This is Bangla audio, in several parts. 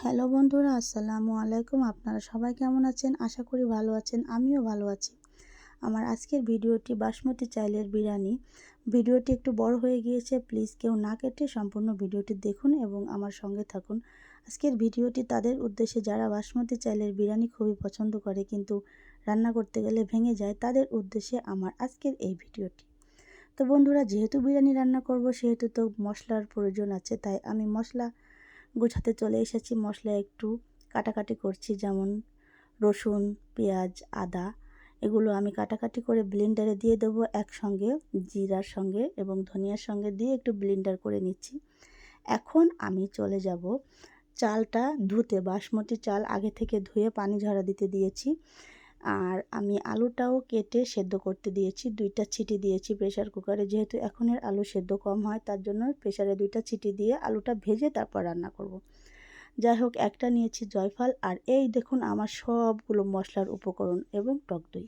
হ্যালো বন্ধুরা, আসসালামু আলাইকুম। আপনারা সবাই কেমন আছেন? আশা করি ভালো আছেন, আমিও ভালো আছি। আমার আজকের ভিডিওটি বাসমতি চাইলের বিরিয়ানি। ভিডিওটি একটু বড় হয়ে গিয়েছে, প্লিজ কেউ না কেটে সম্পূর্ণ ভিডিওটি দেখুন এবং আমার সঙ্গে থাকুন। আজকের ভিডিওটি তাদের উদ্দেশ্যে, যারা বাসমতি চাইলের বিরিয়ানি খুবই পছন্দ করে কিন্তু রান্না করতে গেলে ভেঙে যায়, তাদের উদ্দেশ্যে আমার আজকের এই ভিডিওটি। তো বন্ধুরা, যেহেতু বিরিয়ানি রান্না করব, সেহেতু তো মশলার প্রয়োজন আছে, তাই আমি মশলা গুছাতে চলে এসেছি। মশলা একটু কাটাকাটি করছি, যেমন রসুন, পেঁয়াজ, আদা। এগুলো আমি কাটাকাটি করে ব্লেন্ডারে দিয়ে দেবো একসঙ্গে, জিরার সঙ্গে এবং ধনিয়ার সঙ্গে দিয়ে একটু ব্লেন্ডার করে নিচ্ছি। এখন আমি চলে যাব চালটা ধুতে। বাসমতি চাল আগে থেকে ধুয়ে পানি ঝরা দিতে দিয়েছি। আর আমি আলুটাও কেটে সেদ্ধ করতে দিয়েছি, দুইটা ছিটি দিয়েছি প্রেশার কুকারে যেহেতু এখনের আলু সেদ্ধ কম হয়, তার জন্য প্রেশারে দুইটা ছিটি দিয়ে আলুটা ভেজে তারপর রান্না করব। যাই হোক, একটা নিয়েছি জয়ফল আর এই দেখুন আমার সবগুলো মশলার উপকরণ এবং টক দই।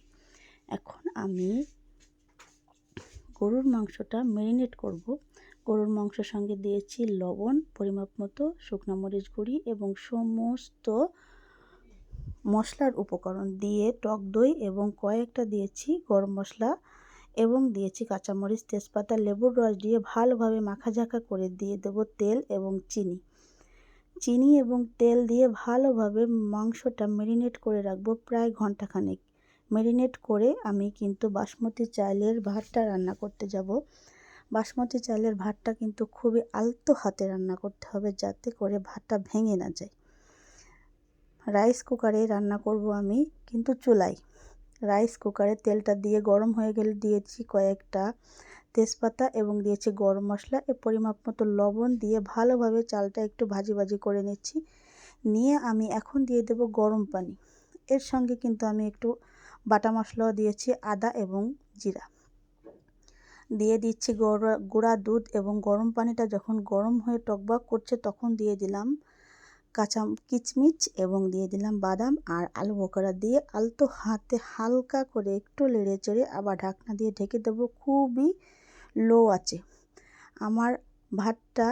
এখন আমি গরুর মাংসটা ম্যারিনেট করব। গরুর মাংসের সঙ্গে দিয়েছি লবণ, পরিমাপ মতো, শুকনো মরিচ গুঁড়ি এবং সমস্ত মশলার উপকরণ। দিয়ে টক দই এবং কয়েকটা দিয়েছি গরম মশলা এবং দিয়েছি কাঁচামরিচ, তেজপাতা, লেবুর রস দিয়ে ভালোভাবে মাখাঝাঁকা করে দিয়ে দেব তেল এবং চিনি। চিনি এবং তেল দিয়ে ভালোভাবে মাংসটা ম্যারিনেট করে রাখব প্রায় ঘন্টাখানেক ম্যারিনেট করে আমি কিন্তু বাসমতি চালের ভাতটা রান্না করতে যাব। বাসমতি চালের ভাতটা কিন্তু খুবই আলতো হাতে রান্না করতে হবে যাতে করে ভাতটা ভেঙে না যায়। রাইস কুকারে রান্না করব আমি, কিন্তু চুলাই রাইস কুকারে তেলটা দিয়ে গরম হয়ে গেলে দিয়েছি কয়েকটা তেজপাতা এবং দিয়েছি গরম মশলা। এ পরিমাপ মতো লবণ দিয়ে ভালোভাবে চালটা একটু ভাজি ভাজি করে নিচ্ছি। নিয়ে আমি এখন দিয়ে দেব গরম পানি। এর সঙ্গে কিন্তু আমি একটু বাটা মশলাও দিয়েছি, আদা এবং জিরা। দিয়ে দিচ্ছি গুঁড়া দুধ এবং গরম পানিটা যখন গরম হয়ে টকবক করছে তখন দিয়ে দিলাম কাঁচা কিচমিচ এবং দিয়ে দিলাম বাদাম আর আলু বোকরা দিয়ে আলতো হাতে হালকা করে একটু লেড়ে চেড়ে আবার ঢাকনা দিয়ে ঢেকে দেবো। খুবই লো আছে। আমার ভাতটা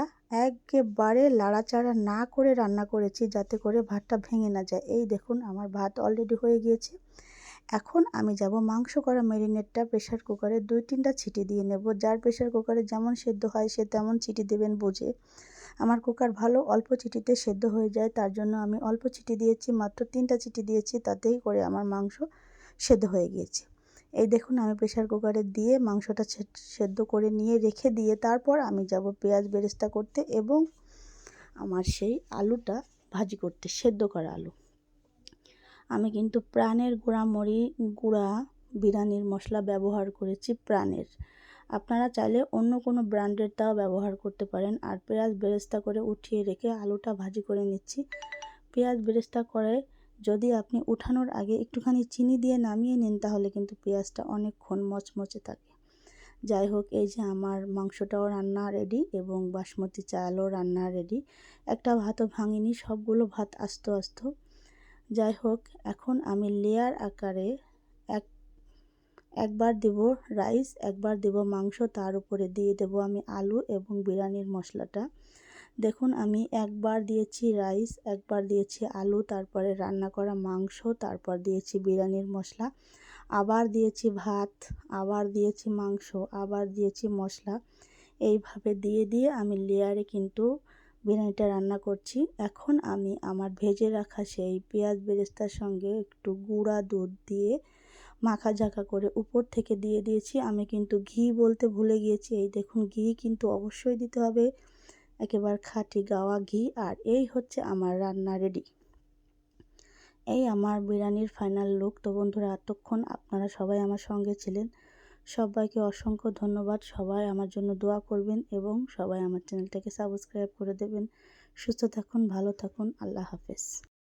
একেবারে লাড়াচাড়া না করে রান্না করেছি যাতে করে ভাতটা ভেঙে না যায়। এই দেখুন, আমার ভাত অলরেডি হয়ে গিয়েছে। এখন আমি যাব মাংস করা ম্যারিনেটটা প্রেশার কুকারে দুই তিনটা ছিটি দিয়ে নেব। যার প্রেশার কুকারে যেমন সেদ্ধ হয়, সে তেমন ছিটি দেবেন বুঝে। আমার কুকার ভালো অল্প চিটিতে সেদ্ধ হয়ে যায়, তার জন্য আমি অল্প চিটি দিয়েছি, মাত্র তিনটা চিটি দিয়েছি, তাতেই করে আমার মাংস সেদ্ধ হয়ে গিয়েছে। এই দেখুন, আমি প্রেশার কুকারে দিয়ে মাংসটা সেদ্ধ করে নিয়ে রেখে দিয়ে তারপর আমি যাব পেঁয়াজ বেরেস্তা করতে এবং আমার সেই আলুটা ভাজি করতে, সেদ্ধ করা আলু। আমি কিন্তু প্রাণের গুঁড়া মরি গুঁড়া, বিরিয়ানির মশলা ব্যবহার করেছি প্রাণের। আপনারা চাইলে অন্য কোনো ব্র্যান্ডের তাও ব্যবহার করতে পারেন। আর পেঁয়াজ বেরেস্তা করে উঠিয়ে রেখে আলুটা ভাজি করে নিচ্ছি। পেঁয়াজ বেরেস্তা করে যদি আপনি উঠানোর আগে একটুখানি চিনি দিয়ে নামিয়ে নিন, তাহলে কিন্তু পেঁয়াজটা অনেকক্ষণ মচমচে থাকে। যাই হোক, এই যে আমার মাংসটাও রান্না রেডি এবং বাসমতি চালও রান্না রেডি। একটা ভাতও ভাঙিনি, সবগুলো ভাত আস্ত আস্ত। যাই হোক, এখন আমি লেয়ার আকারে এক একবার দেব রাইস, একবার দেব মাংস, তার উপরে দিয়ে দেব আমি আলু এবং বিরিয়ানির মশলাটা। দেখুন, আমি একবার দিয়েছি রাইস, একবার দিয়েছি আলু, তারপরে রান্না করা মাংস, তারপর দিয়েছি বিরিয়ানির মশলা। আবার দিয়েছি ভাত, আবার দিয়েছি মাংস, আবার দিয়েছি মশলা। এইভাবে দিয়ে দিয়ে আমি লেয়ারে কিন্তু বিরিয়ানিটা রান্না করছি। এখন আমি আমার ভেজে রাখা সেই পেঁয়াজ বেরেস্তার সঙ্গে একটু গুঁড়া দুধ দিয়ে মাখা ঝাঁকা করে উপর থেকে দিয়ে দিয়েছি। আমি কিন্তু ঘি বলতে ভুলে গিয়েছি। এই দেখুন, ঘি কিন্তু অবশ্যই দিতে হবে। একেবারে খাঁটি গাওয়া ঘি। আর এই হচ্ছে আমার রান্না রেডি এই আমার বিরিয়ানির ফাইনাল লুক তো বন্ধুরা, এতক্ষণ আপনারা সবাই আমার সঙ্গে ছিলেন। সবাইকে অসংখ্য ধন্যবাদ। সবাই আমার জন্য দোয়া করবেন এবং সবাই আমার চ্যানেলটাকে সাবস্ক্রাইব করে দেবেন। সুস্থ থাকুন, ভালো থাকুন। আল্লাহ হাফেজ।